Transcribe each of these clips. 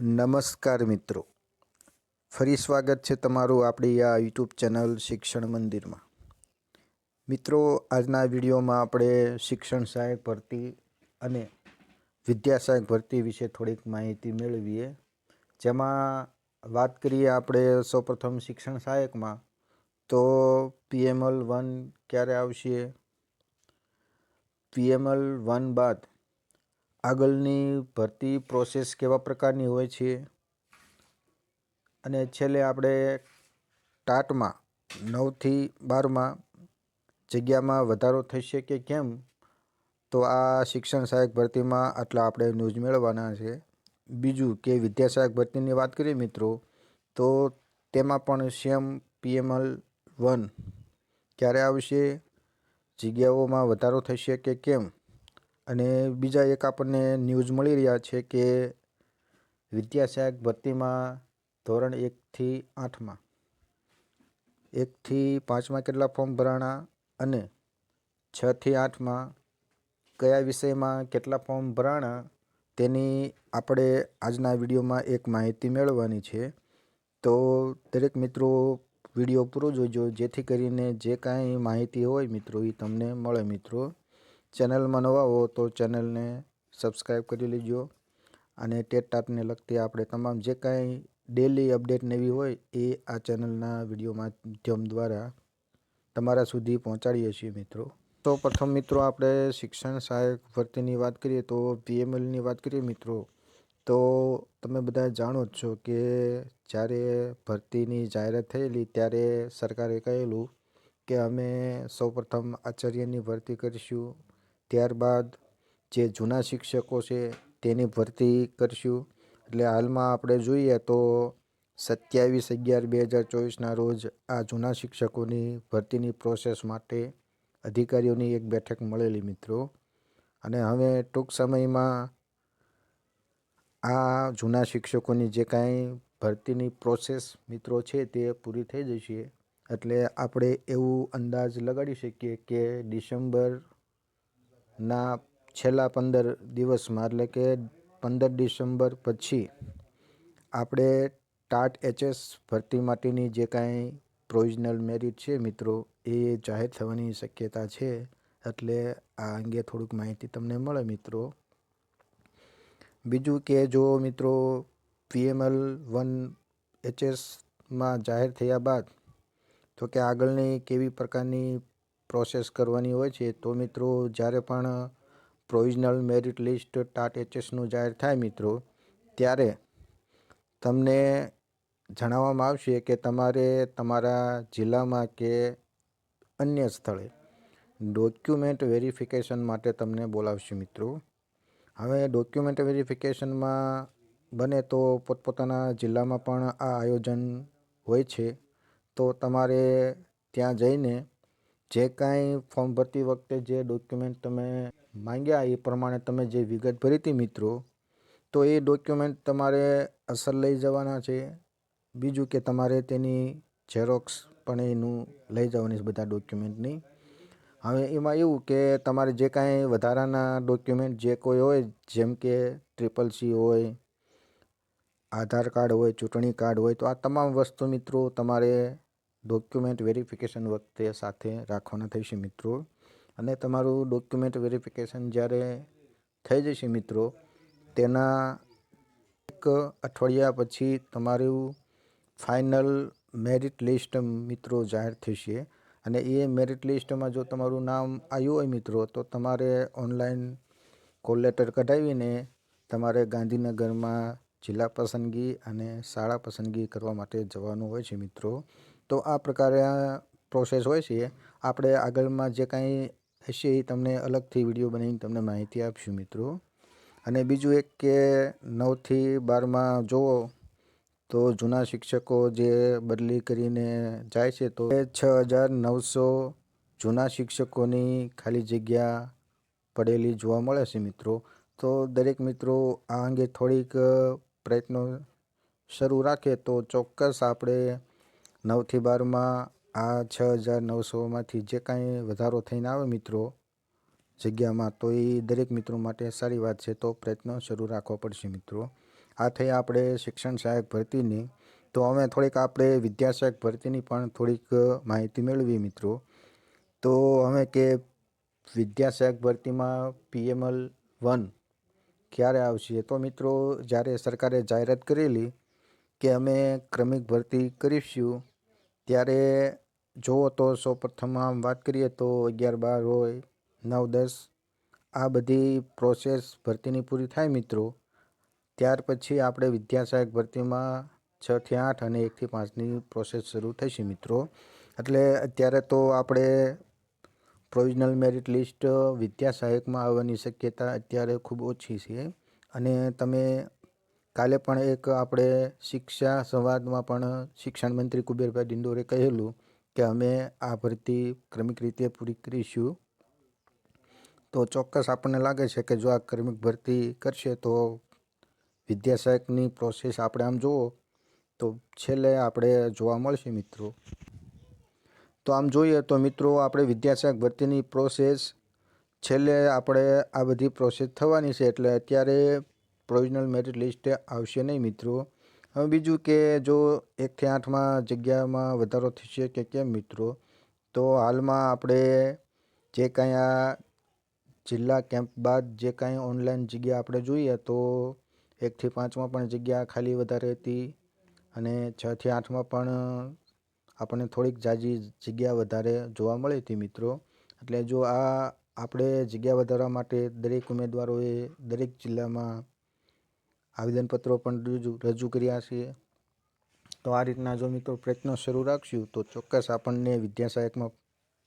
નમસ્કાર મિત્રો. ફરી સ્વાગત છે તમારું આપણી આ યુટ્યુબ ચેનલ શિક્ષણ મંદિરમાં. મિત્રો, આજના વિડીયોમાં આપણે શિક્ષણ સહાયક ભરતી અને વિદ્યા સહાયક ભરતી વિશે થોડીક માહિતી મેળવીએ. જેમાં વાત કરીએ આપણે સૌપ્રથમ શિક્ષણ સહાયકમાં, તો પીએમએલ વન ક્યારે આવશે? પીએમએલ વન બાદ આગળની ભરતી પ્રોસેસ કેવા પ્રકારની હોય છે? અને છેલ્લે આપણે ટાટમાં, નવથી બારમાં જગ્યામાં વધારો થશે કે કેમ? તો આ શિક્ષણ સહાયક ભરતીમાં આટલા આપણે ન્યૂઝ મેળવવાના છે. બીજું કે વિદ્યા સહાયક ભરતીની વાત કરીએ મિત્રો, તો તેમાં પણ સેમ પીએમએલ વન ક્યારે આવશે? જગ્યાઓમાં વધારો થશે કે કેમ? અને બીજા એક આપણને ન્યૂઝ મળી રહ્યા છે કે વિદ્યા ભરતીમાં ધોરણ એકથી આઠમાં એકથી પાંચમાં કેટલા ફોર્મ ભરાણા અને છથી આઠમાં કયા વિષયમાં કેટલા ફોર્મ ભરાણા તેની આપણે આજના વિડીયોમાં એક માહિતી મેળવવાની છે. તો દરેક મિત્રો વીડિયો પૂરો જોજો, જેથી કરીને જે કાંઈ માહિતી હોય મિત્રો એ તમને મળે મિત્રો. ચેનલમાં નવા હો તો ચેનલને સબસ્ક્રાઈબ કરી લેજો. અને ટેટ ટાટને લગતી આપણે તમામ જે કાંઈ ડેલી અપડેટ નવી હોય એ આ ચેનલના વીડિયો માધ્યમ દ્વારા તમારા સુધી પહોંચાડીએ છીએ મિત્રો. તો પ્રથમ મિત્રો આપણે શિક્ષણ સહાયક ભરતીની વાત કરીએ તો પીએમએલની વાત કરીએ મિત્રો, તો તમે બધા જાણો જ છો કે જ્યારે ભરતીની જાહેરાત થયેલી ત્યારે સરકારે કહેલું કે અમે સૌપ્રથમ આચાર્યની ભરતી કરીશું ત્યારબાદ જે જૂના શિક્ષકો છે તેની ભરતી કરીશું. એટલે હાલમાં આપણે જોઈએ તો સત્યાવીસ અગિયાર બે હજાર ચોવીસના રોજ આ જૂના શિક્ષકોની ભરતીની પ્રોસેસ માટે અધિકારીઓની એક બેઠક મળેલી મિત્રો. અને હવે ટૂંક સમયમાં આ જૂના શિક્ષકોની જે કાંઈ ભરતીની પ્રોસેસ મિત્રો છે તે પૂરી થઈ જશે. એટલે આપણે એવું અંદાજ લગાડી શકીએ કે ડિસેમ્બર ના, છેલ્લા પંદર દિવસમાં, એટલે કે પંદર ડિસેમ્બર પછી, આપણે ટાટ એચએસ ભરતી માટેની જે કાંઈ પ્રોવિઝનલ મેરિટ છે મિત્રો, એ જાહેર થવાની શક્યતા છે. એટલે આ અંગે થોડુંક માહિતી તમને મળે મિત્રો. બીજું કે જો મિત્રો, પીએમએલ વન એચએસમાં જાહેર થયા બાદ, તો કે આગળની કેવી પ્રકારની પ્રોસેસ કરવાની હોય છે, તો મિત્રો જ્યારે પણ પ્રોવિઝનલ મેરિટ લિસ્ટ ટાટ એચએસનું જાહેર થાય મિત્રો, ત્યારે તમને જણાવવામાં આવશે કે તમારે તમારા જિલ્લામાં કે અન્ય સ્થળે ડોક્યુમેન્ટ વેરિફિકેશન માટે તમને બોલાવશે મિત્રો. હવે ડોક્યુમેન્ટ વેરિફિકેશનમાં બને તો પોતપોતાના જિલ્લામાં પણ આ આયોજન હોય છે, તો તમારે ત્યાં જઈને જે કાંઈ ફોર્મ ભરતી વખતે જે ડોક્યુમેન્ટ તમે માંગ્યા એ પ્રમાણે તમે જે વિગત ભરી હતી મિત્રો, તો એ ડોક્યુમેન્ટ તમારે અસલ લઈ જવાના છે. બીજું કે તમારે તેની ઝેરોક્સ પણ એનું લઈ જવાની છે બધા ડોક્યુમેન્ટની હવે એમાં એવું કે તમારે જે કાંઈ વધારાના ડોક્યુમેન્ટ જે કોઈ હોય, જેમ કે ટ્રિપલ સી હોય, આધાર કાર્ડ હોય, ચૂંટણી કાર્ડ હોય, તો આ તમામ વસ્તુ મિત્રો તમારે ડોક્યુમેન્ટ વેરિફિકેશન વખતે સાથે રાખવાના થશે મિત્રો. અને તમારું ડોક્યુમેન્ટ વેરિફિકેશન જ્યારે થઈ જશે મિત્રો, તેના એક અઠવાડિયા પછી તમારું ફાઇનલ મેરિટ લિસ્ટ મિત્રો જાહેર થશે. અને એ મેરિટ લિસ્ટમાં જો તમારું નામ આવ્યું હોય મિત્રો, તો તમારે ઓનલાઈન કોલ લેટર કઢાવીને તમારે ગાંધીનગરમાં જિલ્લા પસંદગી અને શાળા પસંદગી કરવા માટે જવાનું હોય છે મિત્રો. તો આ પ્રકારે પ્રોસેસ હોય છે. આપણે આગળમાં જે કાંઈ હશે એ તમને અલગથી વીડિયો બનાવીને તમને માહિતી આપશું મિત્રો. અને બીજું એક કે નવથી બારમાં જુઓ તો જૂના શિક્ષકો જે બદલી કરીને જાય છે તો છ હજાર નવસો જૂના શિક્ષકોની ખાલી જગ્યા પડેલી જોવા મળે છે મિત્રો. તો દરેક મિત્રો આ અંગે થોડીક પ્રયત્નો શરૂ રાખે તો ચોક્કસ આપણે નવથી બારમાં આ છ હજાર નવસોમાંથી જે કાંઈ વધારો થઈને આવે મિત્રો જગ્યામાં, તો એ દરેક મિત્રો માટે સારી વાત છે. તો પ્રયત્નો શરૂ રાખવો પડશે મિત્રો. આ થઈ આપણે શિક્ષણ સહાયક ભરતીની. તો હવે થોડીક આપણે વિદ્યા સહાયક ભરતીની પણ થોડીક માહિતી મેળવી મિત્રો. તો અમે કે વિદ્યા સહાયક ભરતીમાં પીએમએલ વન ક્યારે આવશે? તો મિત્રો, જ્યારે સરકારે જાહેરાત કરેલી કે અમે ક્રમિક ભરતી કરીશું ત્યારે જુઓ તો સૌપ્રથમ આમ વાત કરીએ તો અગિયાર બાર હોય, નવ, દસ, આ બધી પ્રોસેસ ભરતીની પૂરી થાય મિત્રો. ત્યાર પછી આપણે વિદ્યા સહાયક ભરતીમાં છથી આઠ અને એકથી પાંચની પ્રોસેસ શરૂ થશે મિત્રો. એટલે અત્યારે તો આપણે પ્રોવિઝનલ મેરિટ લિસ્ટ વિદ્યા સહાયકમાં આવવાની શક્યતા અત્યારે ખૂબ ઓછી છે. અને તમે કાલે પણ એક આપણે શિક્ષા સંવાદમાં પણ શિક્ષણ મંત્રી કુબેરભાઈ ડિંડોરે કહેલું કે અમે આ ભરતી ક્રમિક રીતે પૂરી કરીશું. તો ચોક્કસ આપણને લાગે છે કે જો આ ક્રમિક ભરતી કરશે તો વિદ્યાસહાયકની પ્રોસેસ આપણે આમ જુઓ તો છેલ્લે આપણે જોવા મળશે મિત્રો. તો આમ જોઈએ તો મિત્રો આપણે વિદ્યાસહાયક ભરતીની પ્રોસેસ છેલ્લે આપણે આ બધી પ્રોસેસ થવાની છે એટલે અત્યારે પ્રોવિઝનલ મેરિટ લિસ્ટ આવશે નહીં મિત્રો. હવે બીજું કે જો એકથી આઠમાં જગ્યામાં વધારો થશે કે કેમ મિત્રો? તો હાલમાં આપણે જે કાંઈ આ જિલ્લા કેમ્પ બાદ જે કાંઈ ઓનલાઈન જગ્યા આપણે જોઈએ તો એકથી પાંચમાં પણ જગ્યા ખાલી વધારે હતી અને છથી આઠમાં પણ આપણને થોડીક જાજી જગ્યા વધારે જોવા મળી હતી મિત્રો. એટલે જો આ આપણે જગ્યા વધારવા માટે દરેક ઉમેદવારોએ દરેક જિલ્લામાં આવેદનપત્રો પણ રજૂ કર્યા છે. તો આ રીતના જો મિત્રો પ્રયત્નો શરૂ રાખશું, તો ચોક્કસ આપણને વિદ્યા સહાયકમાં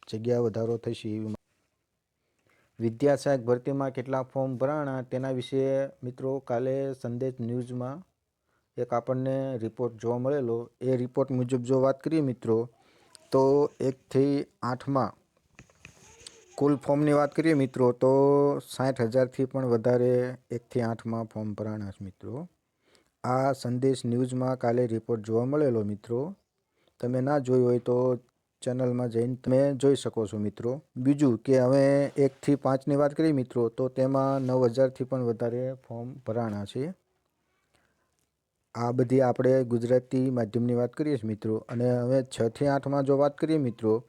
જગ્યા વધારો થશે એવી વિદ્યા સહાયક ભરતીમાં કેટલા ફોર્મ ભરાણા તેના વિશે મિત્રો કાલે સંદેશ ન્યૂઝમાં એક આપણને રિપોર્ટ જોવા મળેલો. એ રિપોર્ટ મુજબ જો વાત કરીએ મિત્રો, તો એકથી આઠમાં કુલ ફોર્મની વાત કરીએ મિત્રો, તો સાઠ હજારથી પણ વધારે એકથી આઠમાં ફોર્મ ભરાણા છે મિત્રો. આ સંદેશ ન્યૂઝમાં કાલે રિપોર્ટ જોવા મળેલો મિત્રો. તમે ના જોયું હોય તો ચેનલમાં જઈને તમે જોઈ શકો છો મિત્રો. બીજું કે હવે એકથી પાંચની વાત કરીએ મિત્રો, તો તેમાં નવ હજારથી પણ વધારે ફોર્મ ભરાણા છે. આ બધી આપણે ગુજરાતી માધ્યમની વાત કરીએ છીએ મિત્રો. અને હવે છથી આઠમાં જો વાત કરીએ મિત્રો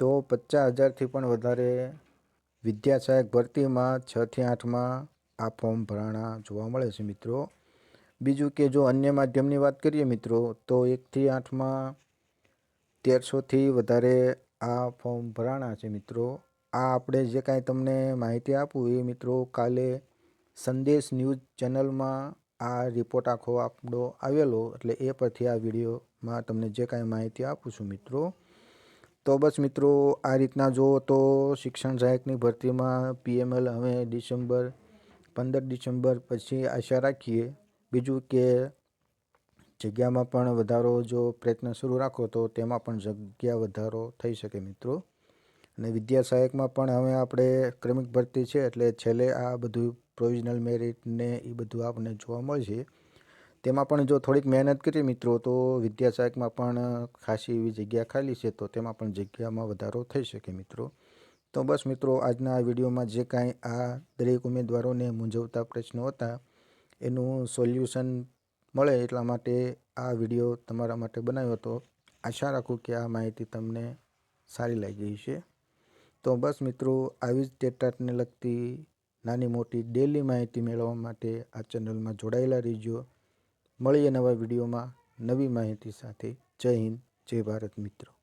તો પચાસ હજારથી પણ વધારે વિદ્યા સહાયક ભરતીમાં છથી આઠમાં આ ફોર્મ ભરાણા જોવા મળે છે મિત્રો. બીજું કે જો અન્ય માધ્યમની વાત કરીએ મિત્રો, તો એકથી આઠમાં તેરસોથી વધારે આ ફોર્મ ભરાણા છે મિત્રો. આ આપણે જે કાંઈ તમને માહિતી આપું એ મિત્રો કાલે સંદેશ ન્યૂઝ ચેનલમાં આ રિપોર્ટ આખો આપણો આવેલો, એટલે એ પરથી આ વિડીયોમાં તમને જે કાંઈ માહિતી આપું છું મિત્રો. તો બસ મિત્રો, આ રીતના જુઓ તો શિક્ષણ સહાયકની ભરતીમાં પીએમએલ હવે ડિસેમ્બર, પંદર ડિસેમ્બર પછી આશા રાખીએ. બીજું કે જગ્યામાં પણ વધારો જો પ્રયત્ન શરૂ રાખો તો તેમાં પણ જગ્યા વધારો થઈ શકે મિત્રો. અને વિદ્યા સહાયકમાં પણ હવે આપણે ક્રમિક ભરતી છે એટલે છેલ્લે આ બધું પ્રોવિઝનલ મેરિટ ને એ બધું આપણને જોવા મળશે. તેમાં પણ જો થોડીક મહેનત કરીએ મિત્રો, તો વિદ્યાસાયકમાં પણ ખાસી એવી જગ્યા ખાલી છે, તો તેમાં પણ જગ્યામાં વધારો થઈ શકે મિત્રો. તો બસ મિત્રો, આજના આ વિડીયોમાં જે કાંઈ આ દરેક ઉમેદવારોને મૂંઝવતા પ્રશ્નો હતા, એનું સોલ્યુશન મળે એટલા માટે આ વીડિયો તમારા માટે બનાવ્યો હતો. આશા રાખું કે આ માહિતી તમને સારી લાગી છે તો બસ મિત્રો, આવી જ ટેટાટને લગતી નાની મોટી ડેલી માહિતી મેળવવા માટે આ ચેનલમાં જોડાયેલા રહીજો. મળીએ નવા વિડીયોમાં નવી માહિતી સાથે. જય હિન્દ જય ભારત મિત્રો.